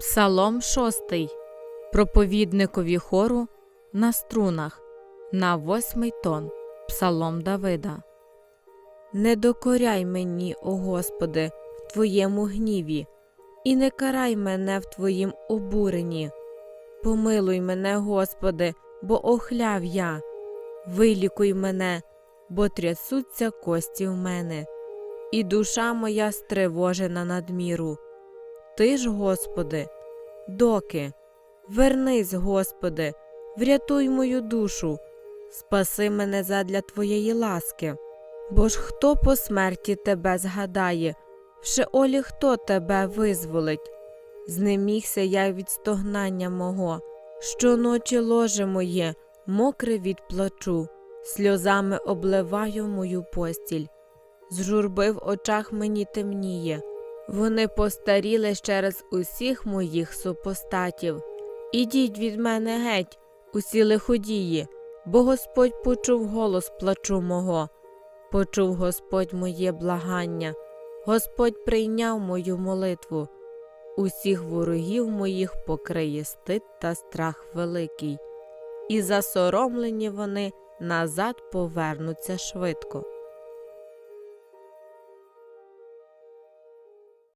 Псалом шостий. Проповідникові хору на струнах на восьмий тон. Псалом Давида. Не докоряй мені, о Господи, в Твоєму гніві, і не карай мене в Твоїм обуренні. Помилуй мене, Господи, бо охляв я. Вилікуй мене, бо трясуться кості в мене, і душа моя стривожена надміру. Ти ж, Господи, доки? Вернись, Господи, врятуй мою душу, спаси мене задля Твоєї ласки. Бо ж хто по смерті тебе згадає, в Шеолі хто тебе визволить? Знемігся я від стогнання мого, щоночі ложе моє, мокре від плачу, сльозами обливаю мою постіль. З журби в очах мені темніє, вони постаріли через усіх моїх супостатів. Ідіть від мене геть, усі лиходії, бо Господь почув голос плачу мого, почув Господь моє благання, Господь прийняв мою молитву. Усіх ворогів моїх покриє стид та страх великий, і засоромлені вони назад повернуться швидко.